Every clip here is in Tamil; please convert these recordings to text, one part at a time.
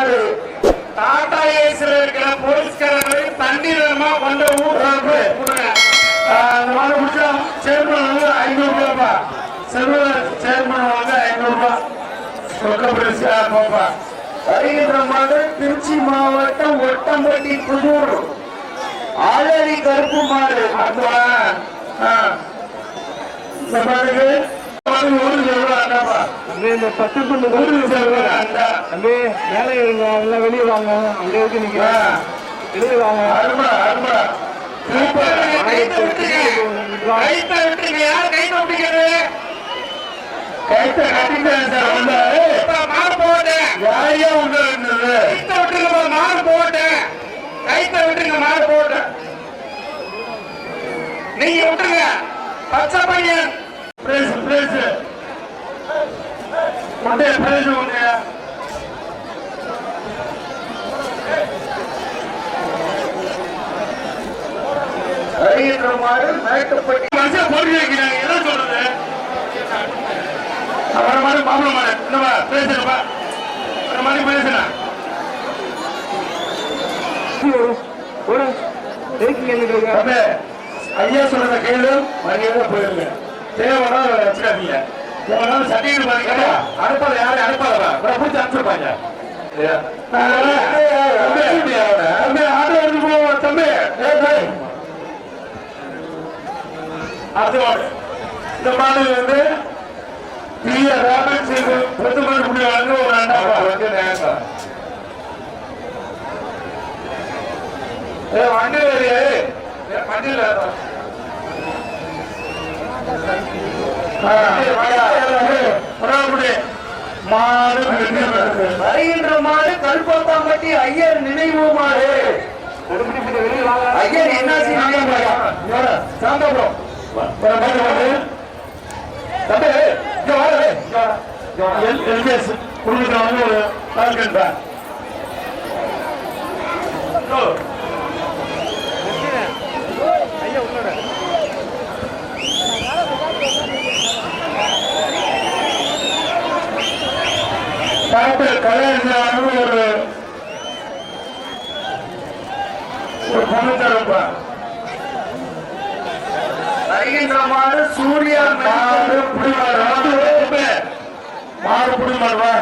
மாடு டாடா ஏஸ்ல இருக்கிற போலீஸ்காரர்கள் தண்ணீரமா கொண்ட ஊருக்கு அந்த மாடு பிடிச்சா சேர்மன் வந்து ஐநூறு ரூபாய்ப்பா செல்வ சேர்மன் வந்து ஐநூறு ரூபாய் போப்பா. வருகின்ற திருச்சி மாவட்டம் ஒட்டம்பட்டி புதூர் ஆலரி கருப்பு மாடு. அடுத்தவா இந்த இந்த பத்து பொண்ணு வேலை இருங்க எல்லாம் வெளியே வாங்க. அங்க இருக்கு நீங்க வெளியே வாங்க. அருமா அருமா. சூப்பர். கைத்த விட்டுருங்க. கைத்த விட்டுருங்க. யார் கைத்த விட்டுக்கிறது கைத்த கட்டிட்டேன் சார் இப்ப மாறு போட்டேன். யாரையா உண்டு இருந்தது கைத்த விட்டுருங்க மாறு போட்டேன். கைத்த விட்டுருங்க மாறு போட்டேன். நீங்க விட்டுருங்க. பச்சை பையன். மண்டே பிரைஸ் உண்டு வருகின்ற மாடு மேட்டுப்பட்டி மனுஷன் போட்டி வைக்கிறாங்க என்ன சொல்றது? அப்புறம் மாதிரி மாப்பிள மாடு. என்னப்பா? பேசுறப்பா அப்புறம் மாதிரி பேசுறேன். ஒரு ஐயா சொல்றத கேளு மரியாதை போயிருங்க. தேவைன்னா வச்சுக்காதீங்க. தேவைன்னா சட்டிட்டு பாருங்க அனுப்பாத யாரும் அனுப்பாதவா இவரை பிடிச்சி அனுப்பிச்சிருப்பாங்க. இந்த மாடு வந்து பெரிய ராபிட் செய்து பிரதமர் முடிவாங்க ஒரு அண்ணா வந்து நேரம் ஏ வண்டி வருது ஏ வண்டியில் மாடு வருகின்ற மாடு கல்பத்தாம்பட்டி ஐயர் நினைவு மாடு. ஐயர் என்ன சாந்தபுரம் எல்பிஎஸ் குடும்பத்தில் ஒரு பால்கன் பேன் ஐயா உன்னோட டாக்டர் கல்யாணம் ஒரு ஒரு பொண்ணு தரப்பா வருகின்ற மாடு சூர்யா மாடு புடிமாடு மாடு புடிமாடுவா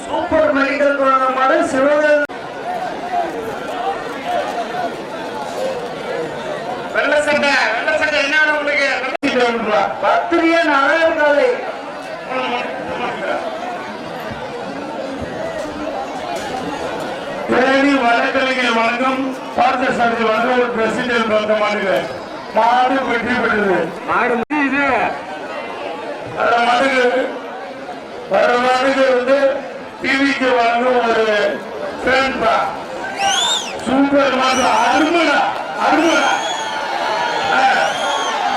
சூப்பர் மெடிக்கல் கொரோனா மாடு சிவகங்கை. வெள்ள சட்டை வெள்ள சட்டை என்ன உங்களுக்கு? தேனி வழக்கறிஞர் பார்த்த சாரதி வழங்கும் ஒரு பிரசிடென்ட் வழங்க மாட்டுங்க மாடு வெற்றி பெற்றது. மாடு. இது. அந்த மாட்டுக்கு வர மாட்டுக்கு வந்து டிவிக்கு வழங்கும் ஒரு ஃபேன்பா சூப்பர் மாடு அருமடா அருமடா.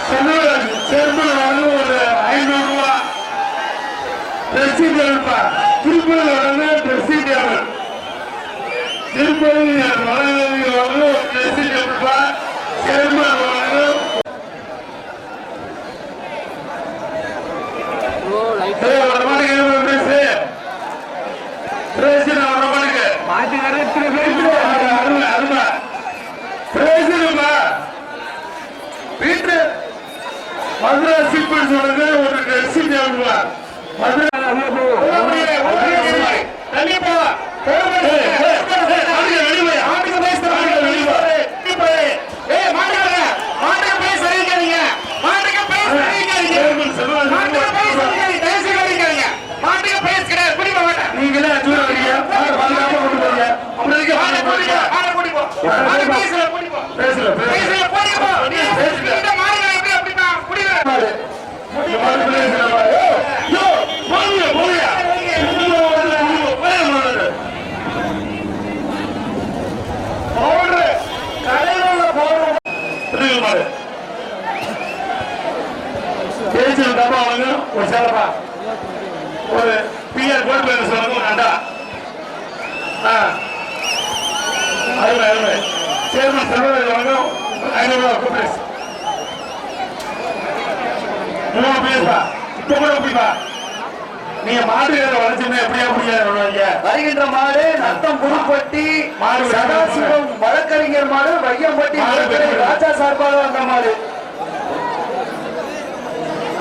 செல்வராஜ் சேர்மன் வழங்கும் ஒரு ஐநூறு ரூபா. பிரசிடென்ட் பா திருப்பதி வழங்க பிரசிடென்ட் திருப்பதி வழங்க வழங்கும் பிரசிடென்ட் பா சேர்மன் வழங்கும் ஏய், வர மாட்டேங்க, இருபது பேசு. பேசு, நான் வர மாட்டேங்க. மாட்டு நேரத்தில் பேசு அருமை, அருமை, அருமை. பேசுங்கம்மா. வீட்டு மதுரை சீப்பர் சொல்லுங்க ஒரு ட்ரெஸ் மதுரை தள்ளி போ ஏய், ஏய், ஏய், மாட்டுக்கு வெளிய போய், மாட்டுக்கு பேசு, மாட்டுக்கு வெளிய போய். ஏய் மாட்டுக்காரங்க மாட்டுக்கு போய் சரிக்காதீங்க மாட்டுக்கு போய் சரிக்காதீங்க சேர்மன் செல்வராஜ் மாட்டுக்கு போய் சரிக்காதீங்க தயவு சரிக்காதீங்க மாட்டுக்கு போய் கிடையாது குடிக்க மாட்டேன் நீங்களே தூரம் வரீங்க மாடு பாதுகாப்பா கொண்டு போறீங்க அப்புறம் எதுக்கு மாட்டை மாடு குடிப்போ போறீங்க மாட்டை குடிப்போ மாட்டு பேசல குடிப்போ பேசல பேசல பேசல குடிப்போ நீ இந்த மாடு எப்படி அப்படிப்பா குடிக்க மாடு இந்த மாடு பேசுற மாடு யோ போங்க போங்க உள்ள வந்து உள்ள போய் மாடு பவுடர் கடையில உள்ள பவுடர் புரியுது மாடு பேச்சு டப்பா வாங்க ஒரு சேலப்பா ஒரு பிஆர் கோல்ட் ஒரு அண்டா ஆ. அருமை அருமை. சேர்மன் செல்வராஜ் வாங்க ஐநூறு ரூபா கூப்பிட்டு மூணு பேருப்பா. இப்ப கூட குடிப்பா. நீங்க மாட்டுக்கார வளர்ச்சுன்னா எப்படியா முடியாது வருகின்ற மாடு நத்தம் புதுப்பட்டி மாடு சதாசிவம் வழக்கறிஞர் மாடு வையம்பட்டி மாடு. ராஜா சார்பாக வந்த மாடு.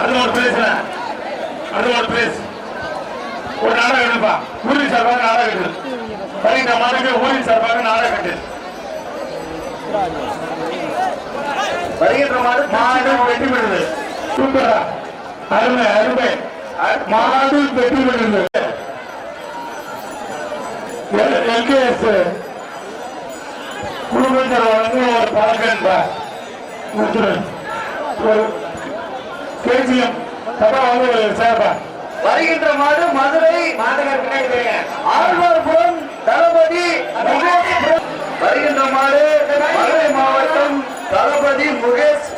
அது ஒரு பிளேஸ் அது ஒரு பிளேஸ் ஒரு நாடகம் எடுப்பா ஊரின் சார்பாக நாடகம் எடு பதினெட்டு மாதத்துக்கு ஊரின் சார்பாக நாடகம் எடு வருகின்ற மாடு மாடு வெற்றி பெறுது. சூப்பரா. அருமை அருமை. மாடு வெற்றி பெறுது. எல்கேஎஸ். குடும்பத்தில் வந்து ஒரு பழக்கன்பா ஒரு கேஜிஎம். வருகின்ற மாடு மதுரை ஆழ்வார்புரம் தளபதி. வருகின்ற மாடு மதுரை மாவட்டம் தளபதி முகேஷ்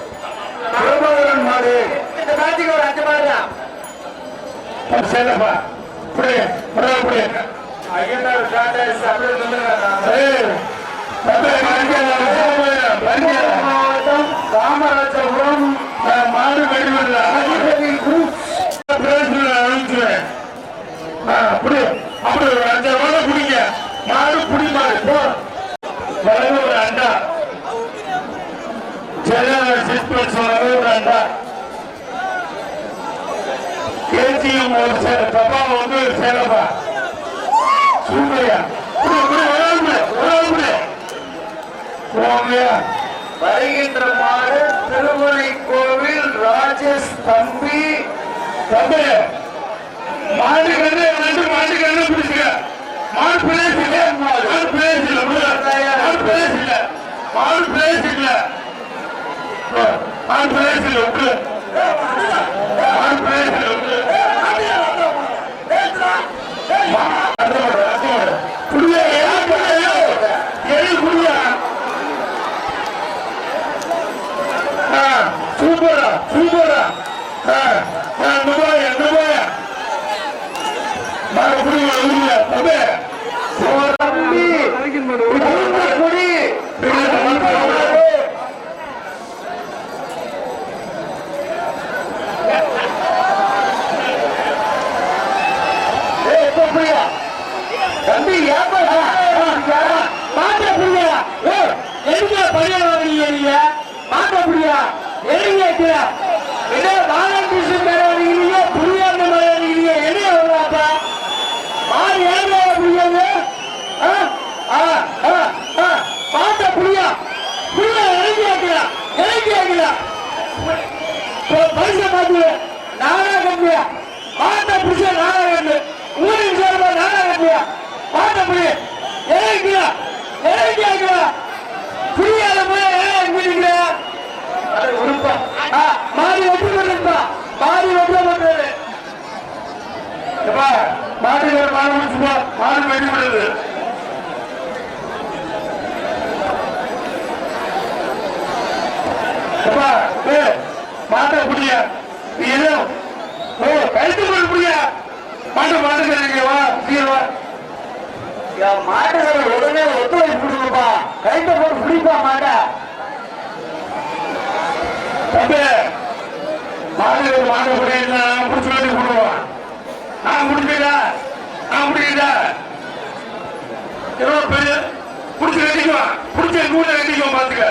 பிரபாகரன் மாடு. இந்த மேட்சுக்கு ஒரு அஞ்சு மாடு தான். சேலப்பா இப்படி இப்படி இப்படி ஐயனார் தம்பி, பஞ்ச, பஞ்ச. மாவட்டம் காமராஜபுரம். மாடு வெடி விடல அதிபதி குரூப் பிரேசில் அனுப்பிச்சுவேன் அப்படி அப்படி ஒரு அஞ்சு ரூபாய் குடிங்க மாடு குடி மாடு போ வரவு ஒரு அண்டா செல்லாத சிஸ்பென்ஸ் வரவு ஒரு அண்டா கேஜிஎம் ஒரு சேர தப்பா வந்து சேரப்பா சூப்பரியா வருகின்ற திருமலை கோவில் ராஜேஷ் தம்பி தம்பி மாடு கண்ணு ரெண்டு மாடு கண்ணு பிடிச்சுக்க மாடு பிளேஸ் இல்ல மாடு பிளேஸ் இல்ல மாடு பிளேஸ் இல்ல மாடு பிளேஸ் இல்ல மாடு பிளேஸ் இல்ல உட்கு புரியா எது புரியா சூப்பரா சூப்பரா நுபாயா நுபாயா மறுபடியும் எழுதிய தம்பி தம்பி குடி ஏய், இப்ப புரியா? தம்பி ஏப்பா மாட்ட புரியா ஏ எதுக்கு பழைய வாங்கிய நீங்க மாட்ட புரியா எதுக்கு என்ன பாலகிருஷ்ணன் மேல வரீங்க புரியாத மேல வரீங்க என்ன வருவாப்பா மாடு ஏன் புரியாது மாட்ட புரியா புரியா இறங்கி வைக்கிறா இறங்கி வைக்கிறா பரிசை பார்த்து நானா கம்பியா மாட்ட புடிச்ச நானா கண்டு ஊரின் சேர்ந்த நானா கம்பியா மாட்ட புரிய இறங்கியா இறங்கி புரியாத போய் இறங்கிக்கிறா அது மாறி வெற்றி பெற்றா மாறி வெற்றி பெற்றது. மாட்டை புடியா நீ ஓ கழுத்து போட புடியா மாட்டை மாட்டுக்கிறீங்க வா சீர் உடனே ஒத்துழைப்பு கொடுங்கப்பா. கைத்த போட்டு பிடிப்பா மாட்டை. தம்பி மாடு மாட்டை புடியா பிடிச்சி வேண்டி போடுவான். நான் முடிப்பீடா நான் முடிக்கிறா எவ்வளோ பெரிய பிடிச்சி கட்டிக்குவான் பிடிச்சி நூலை கட்டிக்குவான் பாத்துக்க.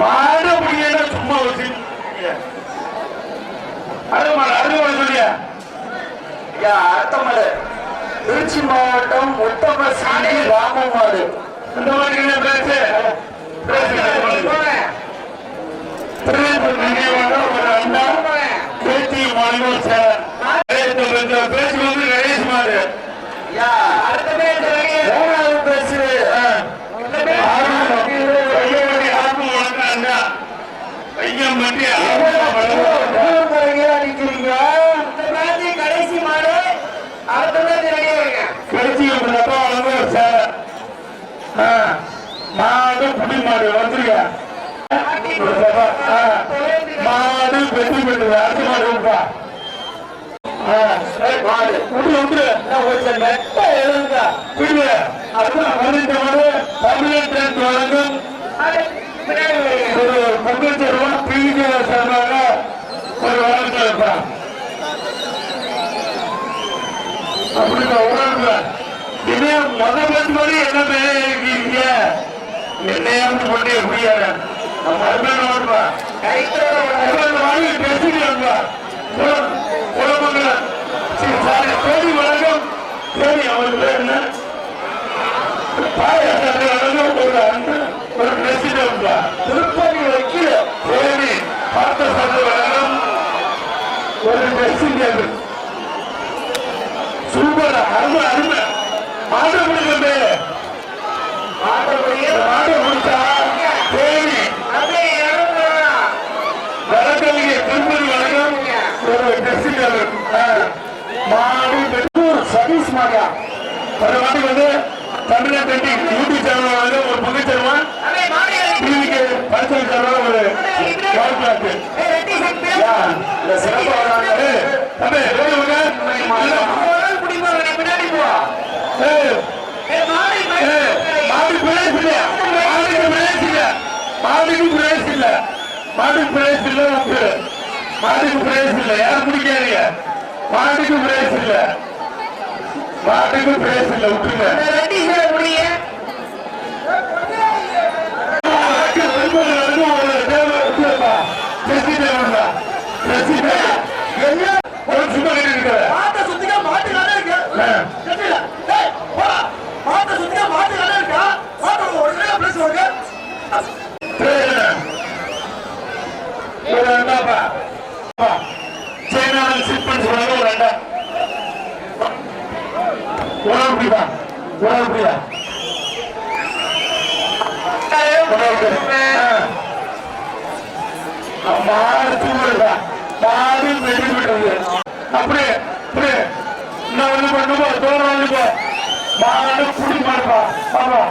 மாடு முடியல சும்மா வச்சு. அருமாடு அருமாடு சொல்லியா? ஐயா அர்த்தமலை திருச்சி மாவட்டம் உத்தம சாணி ராமமாடு இந்த மாதிரி என்ன பேசு? பேச்சு கணேஷ் பேசு அடிக்கிறீங்க கடைசி மாடு புடி மாடு வந்துருக்க மாடு வெற்றி பெற்றது அடுத்த மாடு விடுப்பா மாடு விட்டு அடுத்த பதினெட்டு மாடு பதினெட்டு வழங்கும் ஒரு பங்கேற்ற பிரிவு சார்பாக ஒரு வழக்கு வைப்பான் சொல்றாங்க இதே முத மணி என்ன பேர் இருக்கீங்க என்னையாவது பண்ணி முடியாத நம்ம அருமையான ஓடுவா வாங்கி பேசிட்டு குலமங்கலம் சரி சாரி தேடி வழக்கம் தேடி அவருக்கு பேர் என்ன பாயாசத்தை வழங்கும் ஒரு அண்ணன் ஒரு பிரசிடென்ட் திருப்பதி வைக்கல தேடி பார்த்த சந்தை வழங்கும் ஒரு பிரசிடென்ட் சூப்பர் அருமை அருமை மாட்ட முடியுமே மாட்ட முடிச்சா தேடி வழக்கறிஞ திருப்பதி வழங்கும் ஒரு பிரசிடென்ட் மாடு பெற்றோர் சதீஷ் மாதா வந்து தமிழ்நாட்டு யூடியூப் சேனல் வந்து ஒரு சேருவான் டிவிக்கு பரிசல் சேனல் ஒரு வாழ்க்கை இந்த சிறப்பு வராங்க தம்பி மாடு பிரைஸ் இல்ல. மாடுக்கு பிரைஸ் இல்ல மாடுக்கு பிரைஸ் இல்ல மாடுக்கு பிரைஸ் இல்ல மாடுக்கு இல்ல யாரும் பிடிக்காதீங்க. மாடுக்கு பிரைஸ் இல்ல மாடுக்கு பிரைஸ் இல்ல விட்டுருங்க. ஒரு தேவை இருக்குப்பா. ஜெசி தேவைப்பா. ஜெசி தேவை. ஒரு சும்மா கட்டி இருக்கிற ஒரு ரெண்டாப்பா சைனாவில் சிட் பண்ணி சொன்னாங்க ஒரு ரெண்டா உணவு பிடிப்பா உணவு விடுறது அப்படியே அப்படியே இன்னும் வந்து பண்ணுப்போ தோற வந்து போ மாடு குடி மாடுப்பா பாப்பா